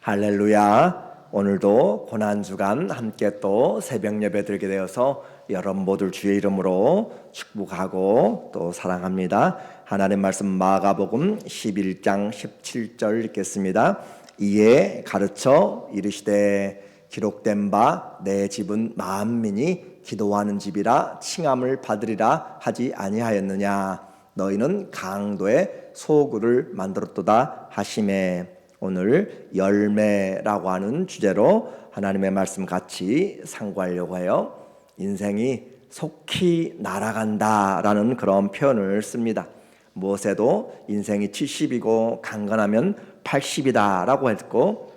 할렐루야. 오늘도 고난주간 함께 또 새벽 예배 드리게 되어서 여러분 모두 주의 이름으로 축복하고 또 사랑합니다. 하나님 말씀 마가복음 11장 17절 읽겠습니다. 이에 가르쳐 이르시되 기록된 바 내 집은 만민이 기도하는 집이라 칭함을 받으리라 하지 아니하였느냐 너희는 강도의 소굴을 만들었도다 하심에 오늘 열매라고 하는 주제로 하나님의 말씀 같이 상고하려고 해요. 인생이 속히 날아간다라는 그런 표현을 씁니다. 무엇에도 인생이 70이고 강건하면 80이다라고 했고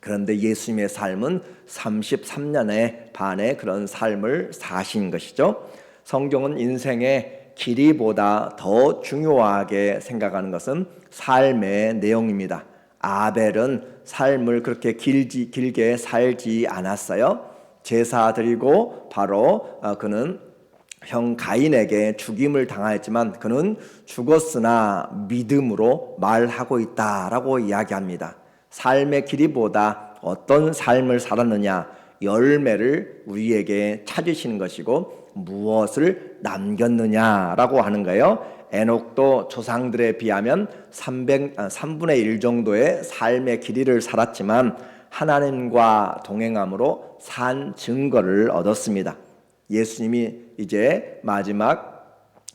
그런데 예수님의 삶은 33년의 반의 그런 삶을 사신 것이죠. 성경은 인생의 길이보다 더 중요하게 생각하는 것은 삶의 내용입니다. 아벨은 삶을 그렇게 길지, 길게 살지 않았어요. 제사 드리고 바로 어, 그는 형 가인에게 죽임을 당하였지만 그는 죽었으나 믿음으로 말하고 있다라고 이야기합니다. 삶의 길이보다 어떤 삶을 살았느냐 열매를 우리에게 찾으시는 것이고 무엇을 남겼느냐라고 하는 거예요. 에녹도 조상들에 비하면 300, 3분의 1 정도의 삶의 길이를 살았지만 하나님과 동행함으로 산 증거를 얻었습니다. 예수님이 이제 마지막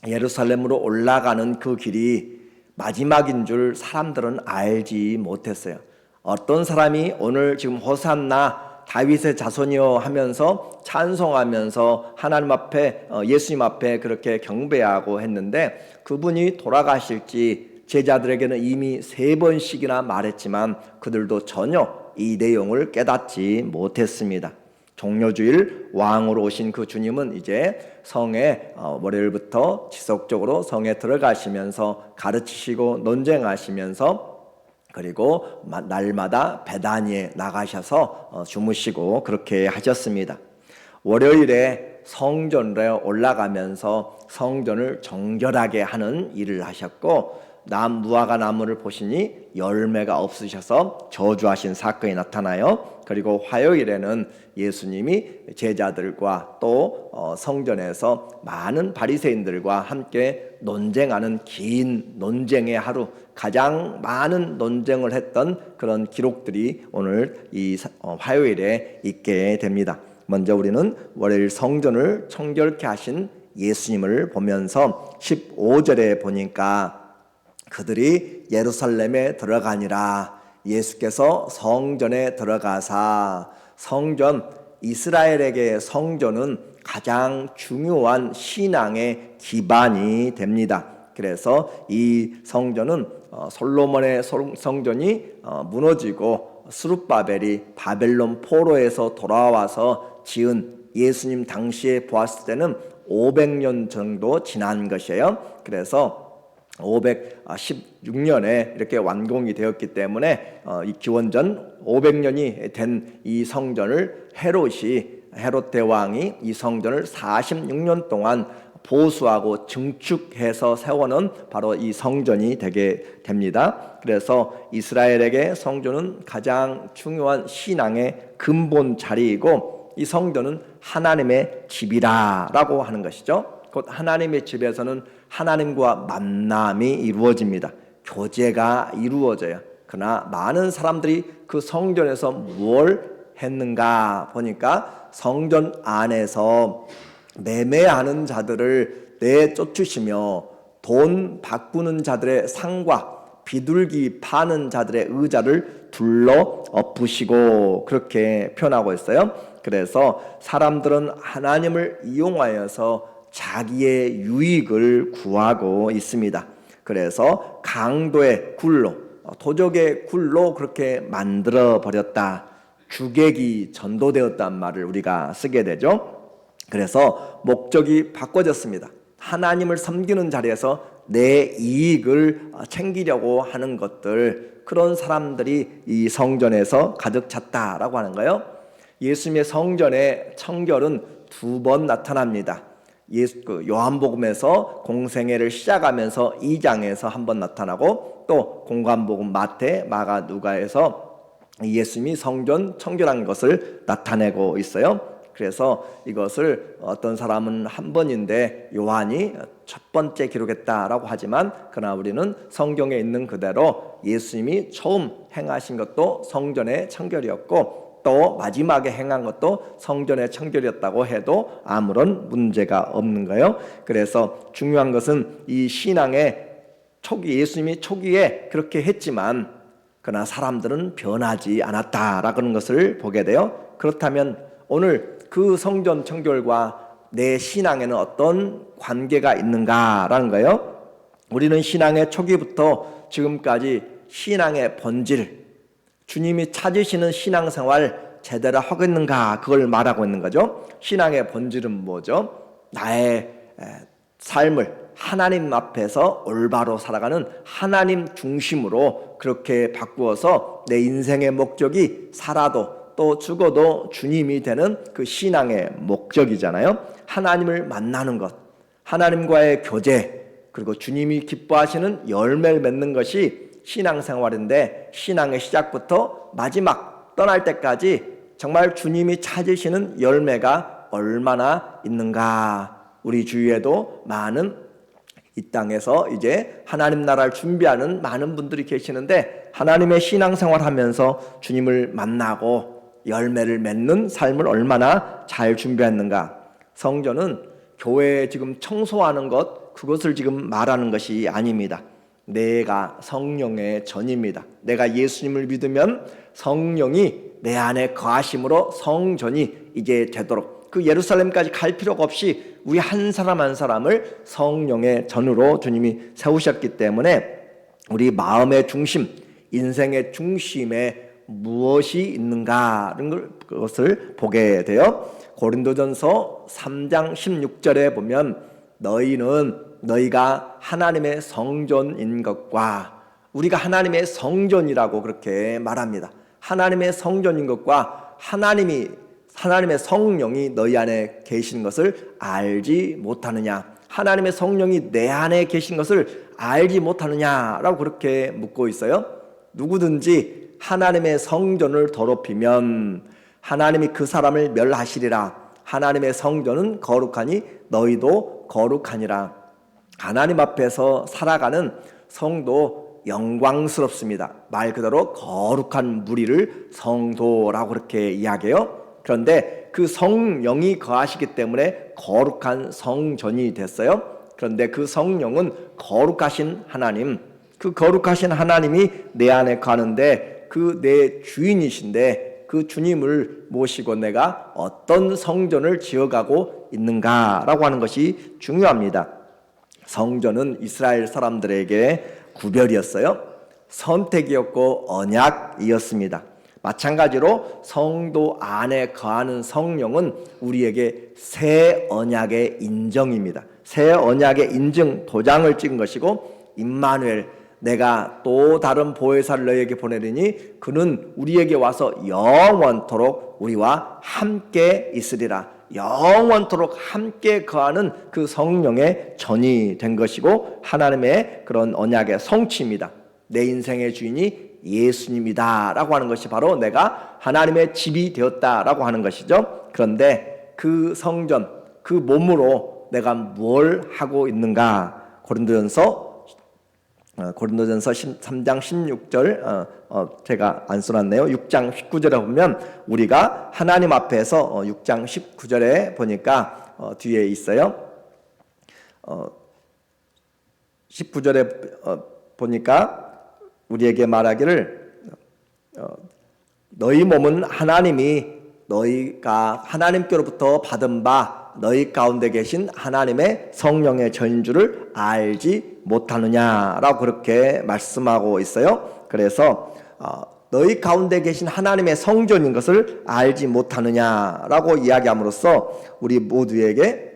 예루살렘으로 올라가는 그 길이 마지막인 줄 사람들은 알지 못했어요. 어떤 사람이 오늘 지금 호산나 다윗의 자손이요 하면서 찬송하면서 하나님 앞에 어, 예수님 앞에 그렇게 경배하고 했는데 그분이 돌아가실지 제자들에게는 이미 세 번씩이나 말했지만 그들도 전혀 이 내용을 깨닫지 못했습니다. 종료주일 왕으로 오신 그 주님은 이제 성에 어, 월요일부터 지속적으로 성에 들어가시면서 가르치시고 논쟁하시면서 그리고 날마다 배단위에 나가셔서 어, 주무시고 그렇게 하셨습니다. 월요일에 성전에 올라가면서 성전을 정결하게 하는 일을 하셨고 남 무화과 나무를 보시니 열매가 없으셔서 저주하신 사건이 나타나요. 그리고 화요일에는 예수님이 제자들과 또 어, 성전에서 많은 바리새인들과 함께 논쟁하는 긴 논쟁의 하루 가장 많은 논쟁을 했던 그런 기록들이 오늘 이 어, 화요일에 있게 됩니다. 먼저 우리는 월요일 성전을 청결케 하신 예수님을 보면서 15절에 보니까 그들이 예루살렘에 들어가니라 예수께서 성전에 들어가사 성전 이스라엘에게 성전은 가장 중요한 신앙의 기반이 됩니다. 그래서 이 성전은 어, 솔로몬의 성전이 어, 무너지고 스룹바벨이 바벨론 포로에서 돌아와서 지은 예수님 당시에 보았을 때는 500년 정도 지난 것이에요. 그래서 516년에 이렇게 완공이 되었기 때문에 어, 이 기원전 500년이 된 이 성전을 헤롯이 헤롯 대왕이 이 성전을 46년 동안 보수하고 증축해서 세워놓은 바로 이 성전이 되게 됩니다. 그래서 이스라엘에게 성전은 가장 중요한 신앙의 근본 자리이고 이 성전은 하나님의 집이라라고 하는 것이죠. 곧 하나님의 집에서는 하나님과 만남이 이루어집니다. 교제가 이루어져요. 그러나 많은 사람들이 그 성전에서 뭘 했는가 보니까 성전 안에서 매매하는 자들을 내쫓으시며 돈 바꾸는 자들의 상과 비둘기 파는 자들의 의자를 둘러 엎으시고 그렇게 표현하고 있어요. 그래서 사람들은 하나님을 이용하여서 자기의 유익을 구하고 있습니다. 그래서 강도의 굴로 도적의 굴로 그렇게 만들어 버렸다. 주객이 전도되었단 말을 우리가 쓰게 되죠. 그래서 목적이 바꿔졌습니다. 하나님을 섬기는 자리에서 내 이익을 챙기려고 하는 것들 그런 사람들이 이 성전에서 가득 찼다라고 하는 거예요. 예수님의 성전의 청결은 두 번 나타납니다. 예수 그 요한복음에서 공생애를 시작하면서 2장에서 한번 나타나고 또 공관복음 마태, 마가, 누가에서 예수님이 성전 청결한 것을 나타내고 있어요. 그래서 이것을 어떤 사람은 한 번인데 요한이 첫 번째 기록했다라고 하지만 그러나 우리는 성경에 있는 그대로 예수님이 처음 행하신 것도 성전의 청결이었고 또 마지막에 행한 것도 성전의 청결이었다고 해도 아무런 문제가 없는 거예요. 그래서 중요한 것은 이 신앙의 초기 예수님이 초기에 그렇게 했지만 그러나 사람들은 변하지 않았다라는 것을 보게 돼요. 그렇다면 오늘 그 성전 청결과 내 신앙에는 어떤 관계가 있는가라는 거예요. 우리는 신앙의 초기부터 지금까지 신앙의 본질, 주님이 찾으시는 신앙생활 제대로 하고 있는가 그걸 말하고 있는 거죠. 신앙의 본질은 뭐죠? 나의 삶을 하나님 앞에서 올바로 살아가는 하나님 중심으로 그렇게 바꾸어서 내 인생의 목적이 살아도 또 죽어도 주님이 되는 그 신앙의 목적이잖아요. 하나님을 만나는 것, 하나님과의 교제, 그리고 주님이 기뻐하시는 열매를 맺는 것이 신앙생활인데 신앙의 시작부터 마지막 떠날 때까지 정말 주님이 찾으시는 열매가 얼마나 있는가. 우리 주위에도 많은 이 땅에서 이제 하나님 나라를 준비하는 많은 분들이 계시는데 하나님의 신앙생활 하면서 주님을 만나고 열매를 맺는 삶을 얼마나 잘 준비했는가. 성전은 교회에 지금 청소하는 것, 그것을 지금 말하는 것이 아닙니다. 내가 성령의 전입니다. 내가 예수님을 믿으면 성령이 내 안에 거하심으로 성전이 이제 되도록 그 예루살렘까지 갈 필요가 없이 우리 한 사람 한 사람을 성령의 전으로 주님이 세우셨기 때문에 우리 마음의 중심, 인생의 중심에 무엇이 있는가는 것을 보게 돼요. 고린도전서 3장 16절에 보면 너희는 너희가 하나님의 성전인 것과 우리가 하나님의 성전이라고 그렇게 말합니다. 하나님의 성전인 것과 하나님이 하나님의 성령이 너희 안에 계신 것을 알지 못하느냐? 하나님의 성령이 내 안에 계신 것을 알지 못하느냐라고 그렇게 묻고 있어요. 누구든지 하나님의 성전을 더럽히면 하나님이 그 사람을 멸하시리라. 하나님의 성전은 거룩하니 너희도 거룩하니라. 하나님 앞에서 살아가는 성도 영광스럽습니다. 말 그대로 거룩한 무리를 성도라고 그렇게 이야기해요. 그런데 그 성령이 거하시기 때문에 거룩한 성전이 됐어요. 그런데 그 성령은 거룩하신 하나님, 그 거룩하신 하나님이 내 안에 가는데 그 내 주인이신데 그 주님을 모시고 내가 어떤 성전을 지어가고 있는가라고 하는 것이 중요합니다. 성전은 이스라엘 사람들에게 구별이었어요. 선택이었고 언약이었습니다. 마찬가지로 성도 안에 거하는 성령은 우리에게 새 언약의 인정입니다. 새 언약의 인증 도장을 찍은 것이고 임마누엘 내가 또 다른 보혜사를 너에게 보내리니 그는 우리에게 와서 영원토록 우리와 함께 있으리라. 영원토록 함께 거하는 그 성령의 전이 된 것이고 하나님의 그런 언약의 성취입니다. 내 인생의 주인이 예수님이다라고 하는 것이 바로 내가 하나님의 집이 되었다라고 하는 것이죠. 그런데 그 성전, 그 몸으로 내가 뭘 하고 있는가? 고린도전서 어, 고린도전서 3장 16절 어, 어, 제가 안 써놨네요. 6장 19절에 보면 우리가 하나님 앞에서 어, 6장 19절에 보니까 어, 뒤에 있어요. 어, 19절에 어, 보니까 우리에게 말하기를 어, 너희 몸은 하나님이 너희가 하나님께로부터 받은 바 너희 가운데 계신 하나님의 성령의 전주를 알지 못하느냐라고 그렇게 말씀하고 있어요. 그래서 어, 너희 가운데 계신 하나님의 성전인 것을 알지 못하느냐라고 이야기함으로써 우리 모두에게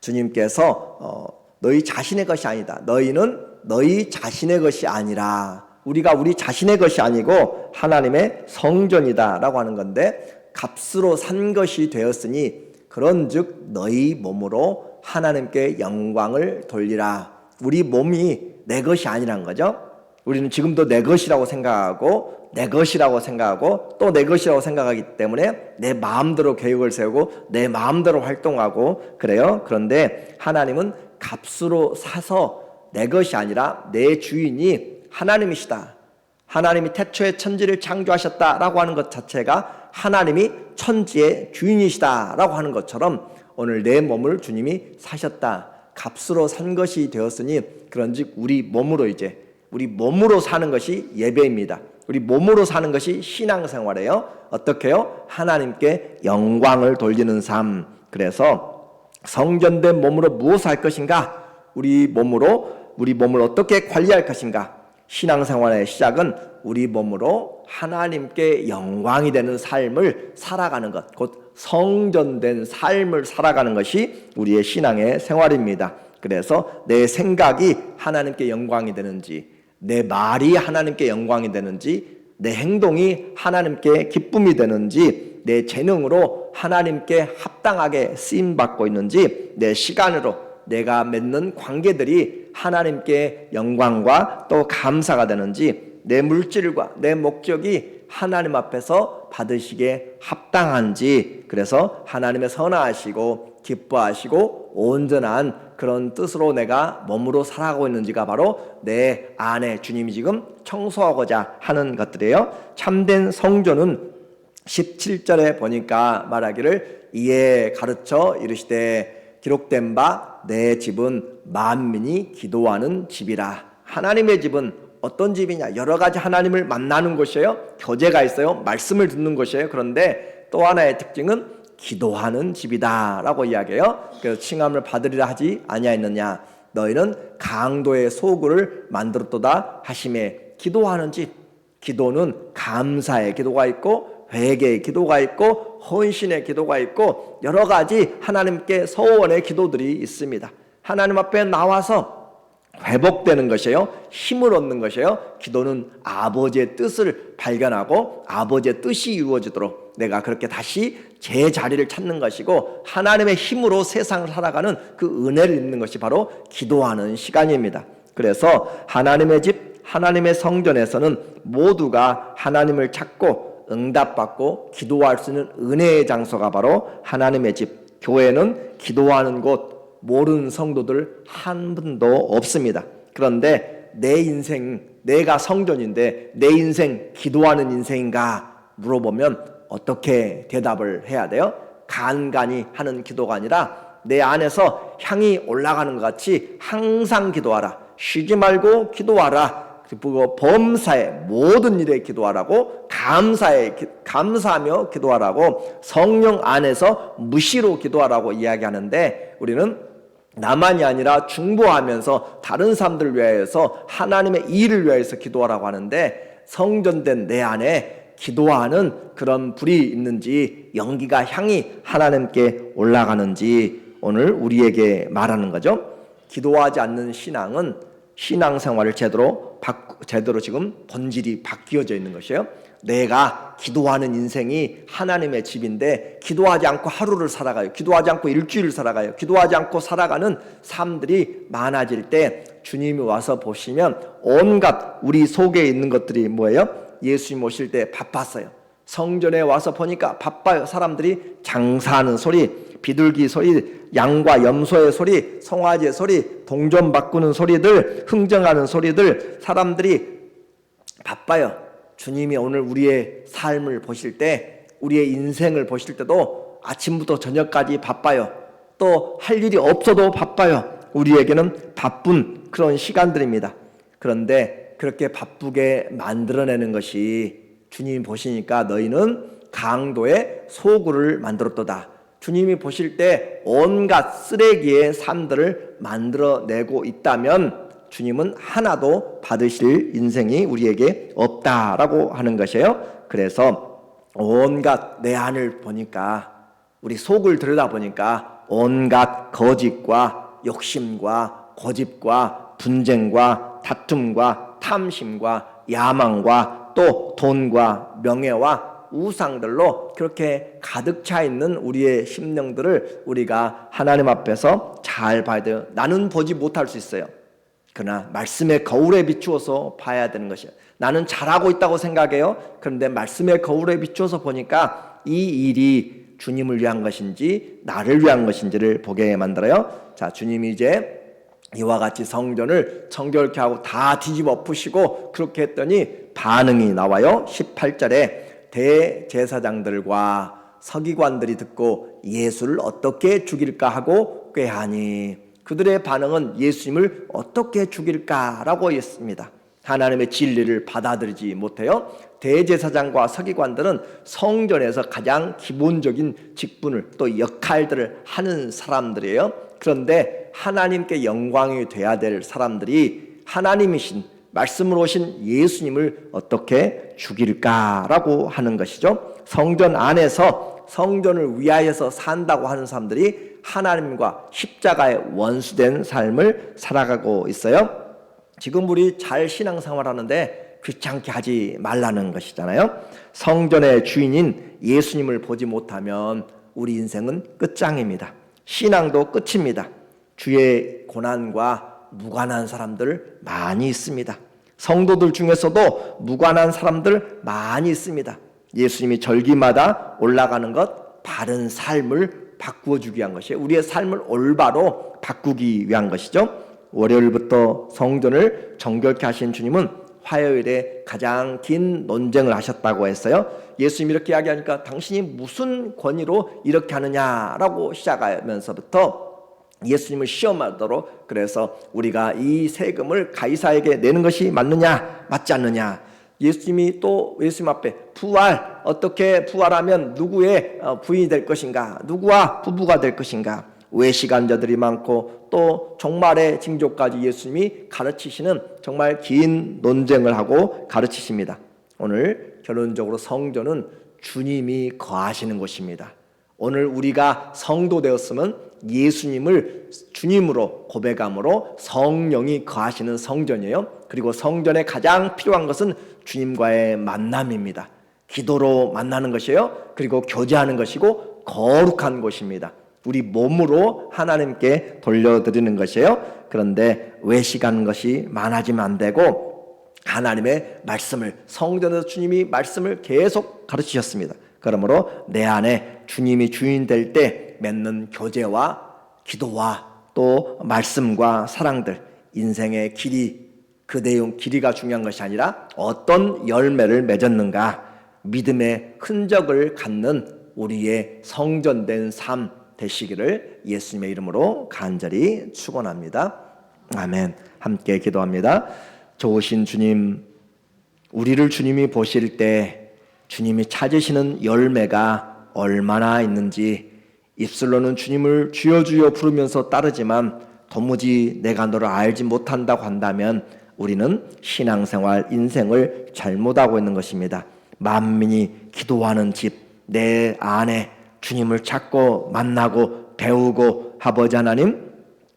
주님께서 어, 너희 자신의 것이 아니다. 너희는 너희 자신의 것이 아니라 우리가 우리 자신의 것이 아니고 하나님의 성전이다라고 하는 건데 값으로 산 것이 되었으니 그런즉 너희 몸으로 하나님께 영광을 돌리라. 우리 몸이 내 것이 아니란 거죠. 우리는 지금도 내 것이라고 생각하고 내 것이라고 생각하고 또 내 것이라고 생각하기 때문에 내 마음대로 계획을 세우고 내 마음대로 활동하고 그래요. 그런데 하나님은 값으로 사서 내 것이 아니라 내 주인이 하나님이시다. 하나님이 태초에 천지를 창조하셨다라고 하는 것 자체가 하나님이 천지의 주인이시다라고 하는 것처럼 오늘 내 몸을 주님이 사셨다. 값으로 산 것이 되었으니 그런즉 우리 몸으로 이제 우리 몸으로 사는 것이 예배입니다. 우리 몸으로 사는 것이 신앙생활이에요. 어떻게요? 하나님께 영광을 돌리는 삶. 그래서 성전된 몸으로 무엇을 할 것인가? 우리 몸으로 우리 몸을 어떻게 관리할 것인가? 신앙생활의 시작은 우리 몸으로 하나님께 영광이 되는 삶을 살아가는 것, 곧 성전된 삶을 살아가는 것이 우리의 신앙의 생활입니다. 그래서 내 생각이 하나님께 영광이 되는지, 내 말이 하나님께 영광이 되는지, 내 행동이 하나님께 기쁨이 되는지, 내 재능으로 하나님께 합당하게 쓰임 받고 있는지, 내 시간으로 내가 맺는 관계들이 하나님께 영광과 또 감사가 되는지 내 물질과 내 목적이 하나님 앞에서 받으시기에 합당한지 그래서 하나님의 선하시고 기뻐하시고 온전한 그런 뜻으로 내가 몸으로 살아가고 있는지가 바로 내 안에 주님이 지금 청소하고자 하는 것들이에요. 참된 성전은 17절에 보니까 말하기를 이에 가르쳐 이르시되 기록된 바 내 집은 만민이 기도하는 집이라. 하나님의 집은 어떤 집이냐? 여러 가지 하나님을 만나는 곳이에요. 교제가 있어요. 말씀을 듣는 곳이에요. 그런데 또 하나의 특징은 기도하는 집이다라고 이야기해요. 그래서 칭함을 받으리라 하지 아니하였느냐? 너희는 강도의 소굴을 만들었도다 하심에 기도하는 집. 기도는 감사의 기도가 있고 회개의 기도가 있고 헌신의 기도가 있고 여러 가지 하나님께 서원의 기도들이 있습니다. 하나님 앞에 나와서 회복되는 것이에요. 힘을 얻는 것이에요. 기도는 아버지의 뜻을 발견하고 아버지의 뜻이 이루어지도록 내가 그렇게 다시 제 자리를 찾는 것이고 하나님의 힘으로 세상을 살아가는 그 은혜를 입는 것이 바로 기도하는 시간입니다. 그래서 하나님의 집, 하나님의 성전에서는 모두가 하나님을 찾고 응답받고 기도할 수 있는 은혜의 장소가 바로 하나님의 집. 교회는 기도하는 곳, 모르는 성도들 한 분도 없습니다. 그런데 내 인생, 내가 성전인데 내 인생 기도하는 인생인가 물어보면 어떻게 대답을 해야 돼요? 간간히 하는 기도가 아니라 내 안에서 향이 올라가는 것 같이 항상 기도하라. 쉬지 말고 기도하라. 그리고 범사의 모든 일에 기도하라고 감사에 감사하며 기도하라고 성령 안에서 무시로 기도하라고 이야기하는데 우리는 나만이 아니라 중보하면서 다른 사람들을 위하여서 하나님의 일을 위하여서 기도하라고 하는데 성전된 내 안에 기도하는 그런 불이 있는지 연기가 향이 하나님께 올라가는지 오늘 우리에게 말하는 거죠. 기도하지 않는 신앙은 신앙생활을 제대로 제대로 지금 본질이 바뀌어져 있는 것이에요. 내가 기도하는 인생이 하나님의 집인데 기도하지 않고 하루를 살아가요. 기도하지 않고 일주일을 살아가요. 기도하지 않고 살아가는 삶들이 많아질 때 주님이 와서 보시면 온갖 우리 속에 있는 것들이 뭐예요? 예수님 오실 때 바빴어요. 성전에 와서 보니까 바빠요. 사람들이 장사하는 소리, 비둘기 소리, 양과 염소의 소리, 송아지의 소리, 동전 바꾸는 소리들, 흥정하는 소리들, 사람들이 바빠요. 주님이 오늘 우리의 삶을 보실 때, 우리의 인생을 보실 때도 아침부터 저녁까지 바빠요. 또 할 일이 없어도 바빠요. 우리에게는 바쁜 그런 시간들입니다. 그런데 그렇게 바쁘게 만들어내는 것이 주님이 보시니까 너희는 강도의 소굴을 만들었도다. 주님이 보실 때 온갖 쓰레기의 삶들을 만들어내고 있다면 주님은 하나도 받으실 인생이 우리에게 없다라고 하는 것이에요. 그래서 온갖 내 안을 보니까 우리 속을 들여다보니까 온갖 거짓과 욕심과 고집과 분쟁과 다툼과 탐심과 야망과 또 돈과 명예와 우상들로 그렇게 가득 차 있는 우리의 심령들을 우리가 하나님 앞에서 잘 봐야 돼요. 나는 보지 못할 수 있어요. 그러나 말씀의 거울에 비추어서 봐야 되는 것이에요. 나는 잘하고 있다고 생각해요. 그런데 말씀의 거울에 비춰서 보니까 이 일이 주님을 위한 것인지 나를 위한 것인지를 보게 만들어요. 자, 주님이 이제 이와 같이 성전을 정결케 하고 다 뒤집어 엎으시고 그렇게 했더니 반응이 나와요. 18절에 대제사장들과 서기관들이 듣고 예수를 어떻게 죽일까 하고 꾀하니 그들의 반응은 예수님을 어떻게 죽일까라고 했습니다. 하나님의 진리를 받아들이지 못해요. 대제사장과 서기관들은 성전에서 가장 기본적인 직분을 또 역할들을 하는 사람들이에요. 그런데 하나님께 영광이 돼야 될 사람들이 하나님이신 말씀으로 오신 예수님을 어떻게 죽일까라고 하는 것이죠. 성전 안에서 성전을 위하여서 산다고 하는 사람들이 하나님과 십자가의 원수된 삶을 살아가고 있어요. 지금 우리 잘 신앙생활 하는데 귀찮게 하지 말라는 것이잖아요. 성전의 주인인 예수님을 보지 못하면 우리 인생은 끝장입니다. 신앙도 끝입니다. 주의 고난과 무관한 사람들 많이 있습니다. 성도들 중에서도 무관한 사람들 많이 있습니다. 예수님이 절기마다 올라가는 것 바른 삶을 바꾸어 주기 위한 것이에요. 우리의 삶을 올바로 바꾸기 위한 것이죠. 월요일부터 성전을 정결케 하신 주님은 화요일에 가장 긴 논쟁을 하셨다고 했어요. 예수님이 이렇게 이야기하니까 당신이 무슨 권위로 이렇게 하느냐라고 시작하면서부터 예수님을 시험하도록 그래서 우리가 이 세금을 가이사에게 내는 것이 맞느냐 맞지 않느냐 예수님이 또 예수님 앞에 부활 어떻게 부활하면 누구의 어, 부인이 될 것인가 누구와 부부가 될 것인가 외시간자들이 많고 또 종말의 징조까지 예수님이 가르치시는 정말 긴 논쟁을 하고 가르치십니다. 오늘 결론적으로 성전은 주님이 거하시는 곳입니다. 오늘 우리가 성도 되었으면 예수님을 주님으로 고백함으로 성령이 거하시는 성전이에요. 그리고 성전에 가장 필요한 것은 주님과의 만남입니다. 기도로 만나는 것이에요. 그리고 교제하는 것이고 거룩한 곳입니다. 우리 몸으로 하나님께 돌려드리는 것이에요. 그런데 외식하는 것이 많아지면 안 되고 하나님의 말씀을 성전에서 주님이 말씀을 계속 가르치셨습니다. 그러므로 내 안에 주님이 주인 될 때 맺는 교제와 기도와 또 말씀과 사랑들 인생의 길이 그 내용 길이가 중요한 것이 아니라 어떤 열매를 맺었는가 믿음의 흔적을 갖는 우리의 성전된 삶 되시기를 예수님의 이름으로 간절히 축원합니다. 아멘. 함께 기도합니다. 좋으신 주님, 우리를 주님이 보실 때 주님이 찾으시는 열매가 얼마나 있는지 입술로는 주님을 주여 주여 부르면서 따르지만 도무지 내가 너를 알지 못한다고 한다면 우리는 신앙생활 인생을 잘못하고 있는 것입니다. 만민이 기도하는 집 내 안에 주님을 찾고 만나고 배우고 아버지 하나님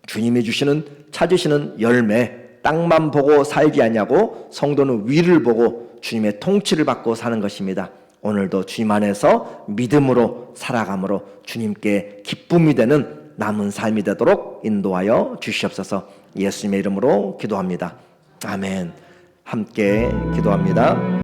주님이 주시는 찾으시는 열매 땅만 보고 살기 아니하고 성도는 위를 보고 주님의 통치를 받고 사는 것입니다. 오늘도 주님 안에서 믿음으로 살아감으로 주님께 기쁨이 되는 남은 삶이 되도록 인도하여 주시옵소서 예수님의 이름으로 기도합니다. 아멘. 함께 기도합니다.